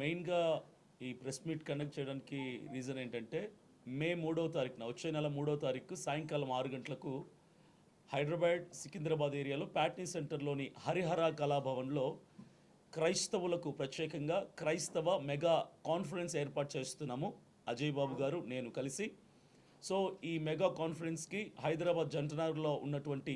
మెయిన్గా ఈ press meet conduct చేయడానికి రీజన్ ఏంటంటే మే మూడవ తారీఖున వచ్చే నెల మూడవ తారీఖు సాయంకాలం ఆరు గంటలకు హైదరాబాద్ సికింద్రాబాద్ ఏరియాలో ప్యాట్నీ సెంటర్లోని హరిహర కళాభవన్లో క్రైస్తవులకు ప్రత్యేకంగా క్రైస్తవ మెగా కాన్ఫరెన్స్ ఏర్పాటు చేస్తున్నాము. అజయ్ బాబు గారు నేను కలిసి. సో ఈ మెగా కాన్ఫరెన్స్కి హైదరాబాద్ జంటనగర్లో ఉన్నటువంటి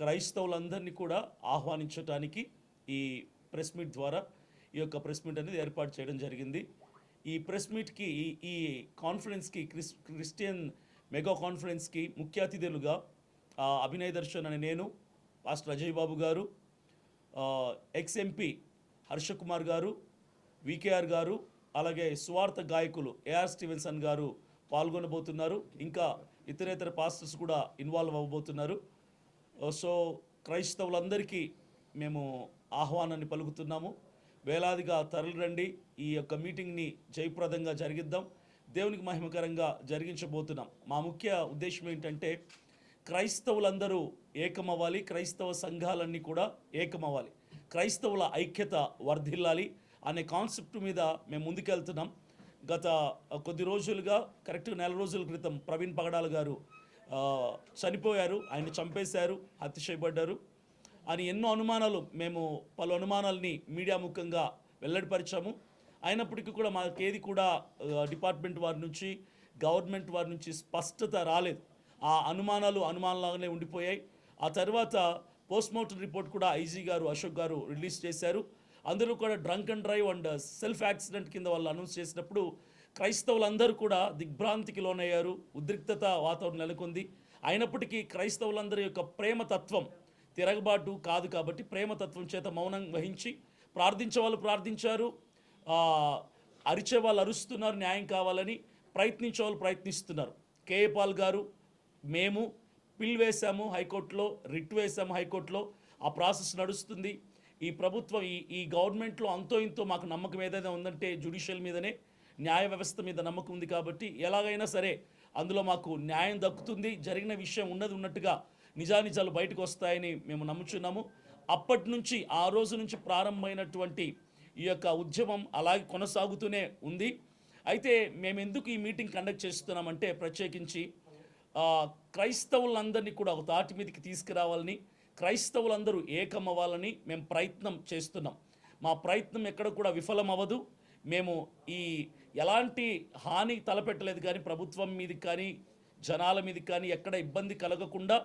క్రైస్తవులందరినీ కూడా ఆహ్వానించడానికి ఈ ప్రెస్ మీట్ ద్వారా ఈ యొక్క ప్రెస్ మీట్ అనేది ఏర్పాటు చేయడం జరిగింది. ఈ ప్రెస్ మీట్కి ఈ ఈ కాన్ఫరెన్స్కి క్రిస్ క్రిస్టియన్ మెగా కాన్ఫరెన్స్కి ముఖ్య అతిథులుగా అభినయ దర్శన్ అనే నేను పాస్టర్ అజయ్ బాబు గారు ఎక్స్ ఎంపీ హర్ష కుమార్ గారు వికేఆర్ గారు అలాగే స్వార్థ గాయకులు ఏఆర్ స్టీవెన్సన్ గారు పాల్గొనబోతున్నారు. ఇంకా ఇతరేతర పాస్టర్స్ కూడా ఇన్వాల్వ్ అవ్వబోతున్నారు. సో క్రైస్తవులందరికీ మేము ఆహ్వానాన్ని పలుకుతున్నాము. వేలాదిగా తరలిరండి. ఈ యొక్క మీటింగ్ని జయప్రదంగా జరిగిద్దాం. దేవునికి మహిమకరంగా జరిగించబోతున్నాం. మా ముఖ్య ఉద్దేశం ఏంటంటే క్రైస్తవులందరూ ఏకమవ్వాలి క్రైస్తవ సంఘాలన్నీ కూడా ఏకమవ్వాలి. క్రైస్తవుల ఐక్యత వర్ధిల్లాలి అనే కాన్సెప్ట్ మీద మేము ముందుకెళ్తున్నాం. గత కొద్ది రోజులుగా కరెక్ట్గా నెల రోజుల క్రితం ప్రవీణ్ పగడాల గారు చనిపోయారు. ఆయన చంపేశారు హత్య చేయబడ్డారు. అని ఎన్నో అనుమానాలు మేము పలు అనుమానాలని మీడియా ముఖంగా వెల్లడిపరిచాము. అయినప్పటికీ కూడా మాకేది కూడా డిపార్ట్మెంట్ వారి నుంచి గవర్నమెంట్ వారి నుంచి స్పష్టత రాలేదు. ఆ అనుమానాలు అనుమానాలుగానే ఉండిపోయాయి. ఆ తర్వాత పోస్ట్మార్టం రిపోర్ట్ కూడా ఐజీ గారు అశోక్ గారు రిలీజ్ చేశారు. అందరూ కూడా drunk and drive and self accident కింద వాళ్ళు అనౌన్స్ చేసినప్పుడు క్రైస్తవులందరూ కూడా దిగ్భ్రాంతికి లోనయ్యారు. ఉద్రిక్తత వాతావరణం నెలకొంది. అయినప్పటికీ క్రైస్తవులందరి యొక్క ప్రేమ తత్వం తిరగబాటు కాదు కాబట్టి ప్రేమతత్వం చేత మౌనం వహించి ప్రార్థించే వాళ్ళు ప్రార్థించారు. అరిచే వాళ్ళు అరుస్తున్నారు న్యాయం కావాలని ప్రయత్నించే వాళ్ళు ప్రయత్నిస్తున్నారు. కేఏ పాల్ గారు మేము పిల్ వేశాము హైకోర్టులో రిట్ వేశాము హైకోర్టులో ఆ ప్రాసెస్ నడుస్తుంది. ఈ ప్రభుత్వం ఈ ఈ గవర్నమెంట్లో అంతో ఇంతో మాకు నమ్మకం ఏదైనా ఉందంటే జ్యుడిషియల్ మీదనే న్యాయ వ్యవస్థ మీద నమ్మకం ఉంది కాబట్టి ఎలాగైనా సరే అందులో మాకు న్యాయం దక్కుతుంది. జరిగిన విషయం ఉన్నది ఉన్నట్టుగా నిజానిజాలు బయటకు వస్తాయని మేము నమ్ముచున్నాము. అప్పటి నుంచి ఆ రోజు నుంచి ప్రారంభమైనటువంటి ఈ యొక్క ఉద్యమం అలాగే కొనసాగుతూనే ఉంది. అయితే మేము ఎందుకు ఈ మీటింగ్ కండక్ట్ చేస్తున్నామంటే ప్రత్యేకించి క్రైస్తవులందరినీ కూడా ఒక తాటి మీదకి తీసుకురావాలని క్రైస్తవులందరూ ఏకమవ్వాలని మేము ప్రయత్నం చేస్తున్నాం. మా ప్రయత్నం ఎక్కడ కూడా విఫలం అవ్వదు మేము ఈ ఎలాంటి హాని తలపెట్టలేదు కానీ ప్రభుత్వం మీదకి కానీ జనాల మీదకి కానీ ఎక్కడ ఇబ్బంది కలగకుండా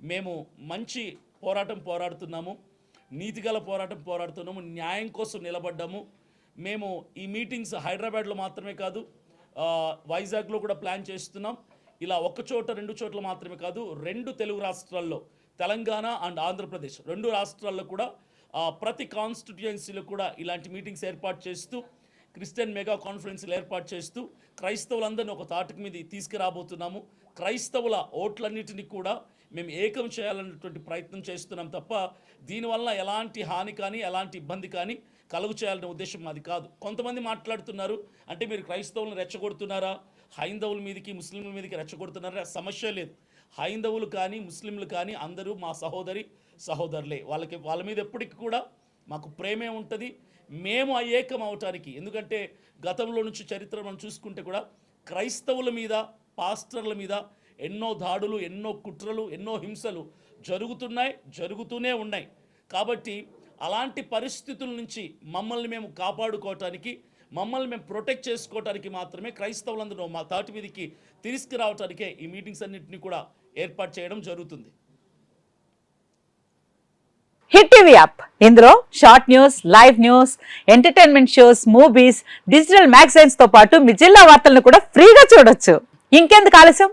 మేము మంచి పోరాటం పోరాడుతున్నాము నీతిగల పోరాటం పోరాడుతున్నాము న్యాయం కోసం నిలబడ్డాము. మేము ఈ మీటింగ్స్ హైదరాబాద్లో మాత్రమే కాదు వైజాగ్లో కూడా ప్లాన్ చేస్తున్నాం. ఇలా ఒక చోట రెండు చోట్ల మాత్రమే కాదు రెండు తెలుగు రాష్ట్రాల్లో తెలంగాణ అండ్ ఆంధ్రప్రదేశ్ రెండు రాష్ట్రాల్లో కూడా ప్రతి కాన్స్టిట్యుయెన్సీలో కూడా ఇలాంటి మీటింగ్స్ ఏర్పాటు చేస్తూ క్రిస్టియన్ మెగా కాన్ఫరెన్స్లు ఏర్పాటు చేస్తూ క్రైస్తవులందరినీ ఒక తాటికి మీద తీసుకురాబోతున్నాము. క్రైస్తవుల ఓట్లన్నిటిని కూడా మేము ఏకం చేయాలన్నటువంటి ప్రయత్నం చేస్తున్నాం తప్ప దీనివల్ల ఎలాంటి హాని కానీ ఎలాంటి ఇబ్బంది కానీ కలుగు చేయాలనే ఉద్దేశం మాది కాదు. కొంతమంది మాట్లాడుతున్నారు అంటే మీరు క్రైస్తవులను రెచ్చగొడుతున్నారా? హైందవుల మీదకి ముస్లింల మీదకి రెచ్చగొడుతున్నారా? సమస్య లేదు. హైందవులు కానీ ముస్లింలు కానీ అందరూ మా సహోదరి సహోదరులే. వాళ్ళకి వాళ్ళ మీద ఎప్పటికీ కూడా మాకు ప్రేమే ఉంటుంది. మేము ఆ ఏకం అవటానికి. ఎందుకంటే గతంలో నుంచి చరిత్ర మనం చూసుకుంటే కూడా క్రైస్తవుల మీద పాస్టర్ల మీద ఎన్నో దాడులు ఎన్నో కుట్రలు ఎన్నో హింసలు జరుగుతున్నాయి జరుగుతూనే ఉన్నాయి. కాబట్టి అలాంటి పరిస్థితుల నుంచి మమ్మల్ని మేము కాపాడుకోవటానికి మమ్మల్ని మేము ప్రొటెక్ట్ చేసుకోవటానికి మాత్రమే క్రైస్తవులందరూ మా తాటి మీదకి తీసుకురావటానికే ఈ మీటింగ్స్ అన్నింటినీ కూడా ఏర్పాటు చేయడం జరుగుతుంది. హిట్ టీవీ యాప్ ఇందులో short news live news entertainment shows movies digital మ్యాగజైన్స్తో పాటు మీ జిల్లా వార్తలను కూడా ఫ్రీగా చూడొచ్చు. ఇంకెందుకు ఆలస్యం?